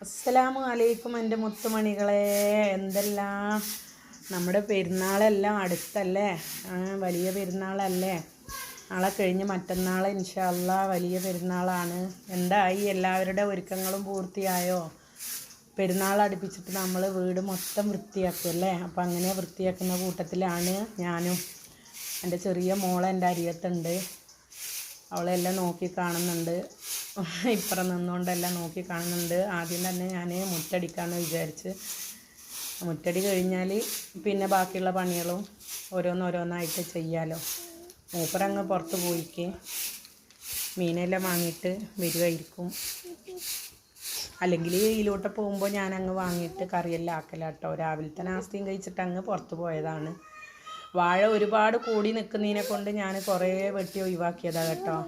അസ്സലാമു അലൈക്കും എന്റെ മുത്തുമണികളെ. എന്തെല്ലാം? നമ്മുടെ പെരുന്നാളെല്ലാം അടുത്തല്ലേ? വലിയ പെരുന്നാളല്ലേ? നാളെ കഴിഞ്ഞ് മറ്റന്നാൾ ഇൻഷല്ല വലിയ പെരുന്നാളാണ്. എന്തായി? എല്ലാവരുടെ ഒരുക്കങ്ങളും പൂർത്തിയായോ? പെരുന്നാൾ അടുപ്പിച്ചിട്ട് നമ്മൾ വീട് മൊത്തം വൃത്തിയാക്കും അല്ലേ? അപ്പം അങ്ങനെ വൃത്തിയാക്കുന്ന കൂട്ടത്തിലാണ് ഞാനും. എന്റെ ചെറിയ മോളെ എന്റെ അരിയത്തുണ്ട് അവളെല്ലാം നോക്കി കാണുന്നുണ്ട്. ഇപ്പുറം നിന്നുകൊണ്ടെല്ലാം നോക്കി കാണുന്നുണ്ട്. ആദ്യം തന്നെ ഞാൻ മുറ്റടിക്കാമെന്ന് വിചാരിച്ച്. മുറ്റടി കഴിഞ്ഞാൽ പിന്നെ ബാക്കിയുള്ള പണികളും ഓരോന്നോരോന്നായിട്ട് ചെയ്യാലോ. മൂപ്പരങ്ങ് പുറത്ത് പോയിക്ക്. മീനെല്ലാം വാങ്ങിയിട്ട് വരുമായിരിക്കും അല്ലെങ്കിൽ ഇതിലോട്ട് പോകുമ്പോൾ ഞാൻ അങ്ങ് വാങ്ങിയിട്ട് കറിയെല്ലാം ആക്കലാട്ടോ. രാവിലത്തെ നാസ്തിയും കഴിച്ചിട്ട് അങ്ങ് പുറത്ത് പോയതാണ്. വാഴ ഒരുപാട് കൂടി നിൽക്കുന്നതിനെ കൊണ്ട് ഞാൻ കുറേ വെട്ടി ഒഴിവാക്കിയതാണ് കേട്ടോ.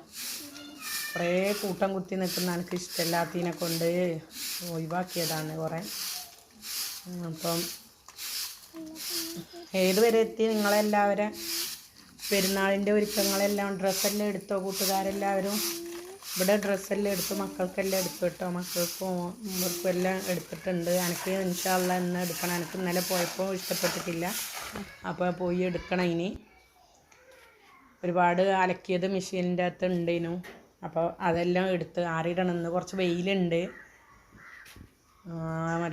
കുറേ കൂട്ടം കുത്തി നിൽക്കുന്ന എനിക്ക് ഇഷ്ടമില്ലാത്തതിനെ കൊണ്ട് ഒഴിവാക്കിയതാണ് കുറേ. അപ്പം ഏതുവരെ എത്തി? നിങ്ങളെല്ലാവരും പെരുന്നാളിന്റെ ഒരുക്കങ്ങളെല്ലാം ഡ്രസ്സെല്ലാം എടുത്തോ? കൂട്ടുകാരെല്ലാവരും ഇവിടെ ഡ്രസ്സെല്ലാം എടുത്തു മക്കൾക്കെല്ലാം എടുത്തു കേട്ടോ. മക്കൾക്കും ഇവർക്കും എല്ലാം എടുത്തിട്ടുണ്ട്. എനിക്ക് ഇൻഷാല്ല ഇന്ന് എടുക്കണം. എനിക്ക് ഇന്നലെ പോയപ്പോൾ ഇഷ്ടപ്പെട്ടിട്ടില്ല. അപ്പോൾ പോയി എടുക്കണം ഇനി. ഒരുപാട് അലക്കിയത് മെഷീനിന്റെ അകത്ത് ഉണ്ടേനു. അപ്പോൾ അതെല്ലാം എടുത്ത് ആറിയിടണം. ഇന്ന് കുറച്ച് വെയിലുണ്ട്.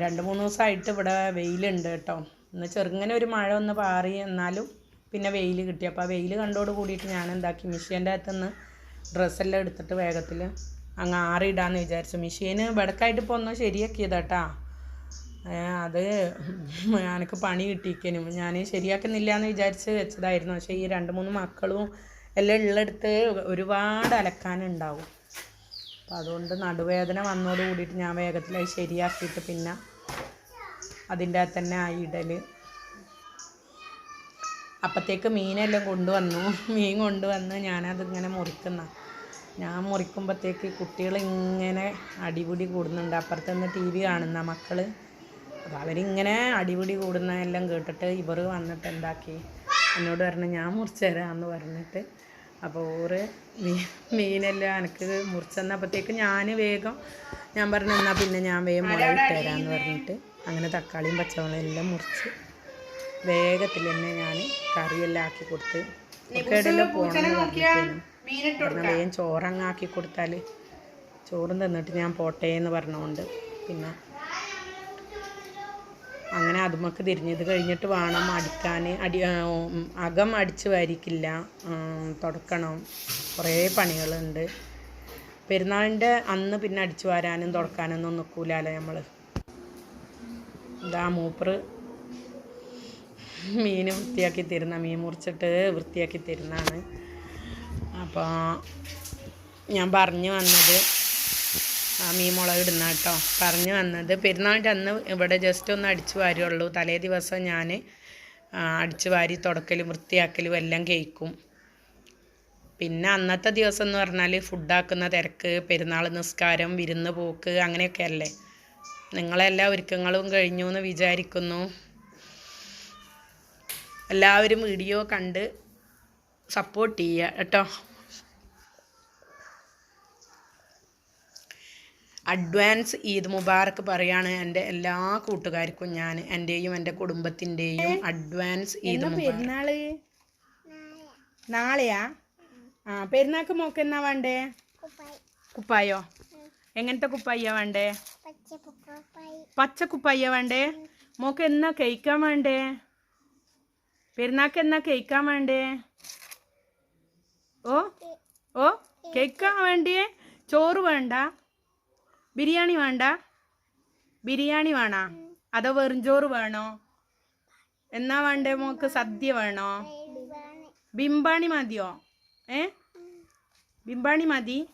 രണ്ട് മൂന്ന് ദിവസമായിട്ട് ഇവിടെ വെയിലുണ്ട് കേട്ടോ. ഇന്ന് ചെറുങ്ങനെ ഒരു മഴ ഒന്ന് പാറി എന്നാലും പിന്നെ വെയിൽ കിട്ടി. അപ്പോൾ ആ വെയിൽ കണ്ടോട് കൂടിയിട്ട് ഞാൻ എന്താക്കി മിഷീന്റെ അകത്തുനിന്ന് ഡ്രസ്സെല്ലാം എടുത്തിട്ട് വേഗത്തിൽ അങ്ങ് ആറിയിടാന്ന് വിചാരിച്ചു. മിഷീൻ വെടക്കായിട്ട് ഇപ്പോൾ ഒന്ന് ശരിയാക്കിയതാട്ടാ അത് എനിക്ക് പണി കിട്ടിയിരിക്കനും ഞാൻ ശരിയാക്കുന്നില്ല എന്ന് വിചാരിച്ച് വെച്ചതായിരുന്നു. പക്ഷേ ഈ രണ്ട് മൂന്ന് മക്കളും എല്ലാം ഉള്ളെടുത്ത് ഒരുപാട് അലക്കാനുണ്ടാവും. അപ്പം അതുകൊണ്ട് നടുവേദന വന്നോട് കൂടിയിട്ട് ഞാൻ വേഗത്തിൽ അത് ശരിയാക്കിയിട്ട് പിന്നെ അതിന്റെ അകത്ത് തന്നെ ആ ഇടൽ അപ്പത്തേക്ക് മീനെല്ലാം കൊണ്ടുവന്നു. മീൻ കൊണ്ടുവന്ന് ഞാനതിങ്ങനെ മുറിക്കുന്ന. ഞാൻ മുറിക്കുമ്പോഴത്തേക്ക് കുട്ടികൾ ഇങ്ങനെ കൂടുന്നുണ്ട്. അപ്പുറത്ത് നിന്ന് ടി വി കാണുന്ന മക്കൾ അപ്പോൾ അവരിങ്ങനെ അടിപിടി കൂടുന്നതെല്ലാം കേട്ടിട്ട് ഇവർ വന്നിട്ട് എന്താക്കി? എന്നോട് പറഞ്ഞു ഞാൻ മുറിച്ച് തരാമെന്ന് പറഞ്ഞിട്ട്. അപ്പോൾ ഓറ് മീ മീനെല്ലാം എനിക്ക് മുറിച്ചെന്നപ്പോഴത്തേക്ക് ഞാൻ വേഗം ഞാൻ പറഞ്ഞു എന്നാൽ പിന്നെ ഞാൻ വേഗം മുളക് തരാമെന്ന് പറഞ്ഞിട്ട്. അങ്ങനെ തക്കാളിയും പച്ചമുളകും എല്ലാം മുറിച്ച് വേഗത്തിൽ തന്നെ ഞാൻ കറിയെല്ലാം ആക്കി കൊടുത്ത് കേടെല്ലാം പോകണം കാരണം വേഗം ചോറങ്ങാക്കി കൊടുത്താൽ ചോറും തന്നിട്ട് ഞാൻ പോട്ടേ എന്ന് പറഞ്ഞുകൊണ്ട് പിന്നെ അങ്ങനെ അതുമൊക്കെ തിരിഞ്ഞത് കഴിഞ്ഞിട്ട് വേണം അടിക്കാൻ അടി അകം അടിച്ച് വാരിക്കില്ല. തുടക്കണം. കുറേ പണികളുണ്ട്. പെരുന്നാളിന്റെ അന്ന് പിന്നെ അടിച്ചു വാരാനും തുടക്കാനൊന്നും നിൽക്കൂലല്ലോ നമ്മൾ ഇതാ മൂപ്പറ് മീൻ വൃത്തിയാക്കി തരുന്ന മീൻ മുറിച്ചിട്ട് വൃത്തിയാക്കി തരുന്നതാണ്. അപ്പോൾ ഞാൻ പറഞ്ഞു വന്നത് മീൻ മുളക് ഇടുന്ന കേട്ടോ. പറഞ്ഞു വന്നത്. പെരുന്നാളിന്റെ അന്ന് ഇവിടെ ജസ്റ്റ് ഒന്ന് അടിച്ചു വാരുള്ളൂ. തലേ ദിവസം ഞാൻ അടിച്ചു വാരി തുടക്കലും വൃത്തിയാക്കലും എല്ലാം കേൾക്കും പിന്നെ അന്നത്തെ ദിവസം എന്ന് പറഞ്ഞാൽ ഫുഡാക്കുന്ന തിരക്ക് പെരുന്നാൾ നിസ്കാരം വിരുന്ന് പോക്ക് അങ്ങനെയൊക്കെ അല്ലേ? നിങ്ങളെല്ലാ ഒരുക്കങ്ങളും കഴിഞ്ഞു എന്ന് വിചാരിക്കുന്നു. എല്ലാവരും വീഡിയോ കണ്ട് സപ്പോർട്ട് ചെയ്യുക കേട്ടോ. അഡ്വാൻസ് ഈദ് മുബാറക്ക് പറയാണ് എന്റെ എല്ലാ കൂട്ടുകാർക്കും ഞാൻ എന്റെയും എന്റെ കുടുംബത്തിന്റെയും അഡ്വാൻസ് ഈദ് പെരുന്നാൾ? നാളെയാ. ആ പെരുന്നാൾക്ക് മോക്ക് എന്നാ വേണ്ടേ? കുപ്പായോ. എങ്ങനത്തെ കുപ്പായ വേണ്ടേ? പച്ച കുപ്പായ വേണ്ടേ? മോക്ക് എന്നാ കഴിക്കാൻ വേണ്ടേ? പെരുന്നാൾക്ക് എന്നാ കഴിക്കാൻ വേണ്ടേ? ഓ? ഓ? കേക്കാൻ വേണ്ടിയേ? ചോറ് വേണ്ട? ബിരിയാണി വേണ്ട? ബിരിയാണി വേണോ? അതോ വെറുംചോറ് വേണോ? എന്നാ വേണ്ടേ മോക്ക്? സദ്യ വേണോ? ബിംബാണി മതിയോ? ഏ? ബിംബാണി മതി?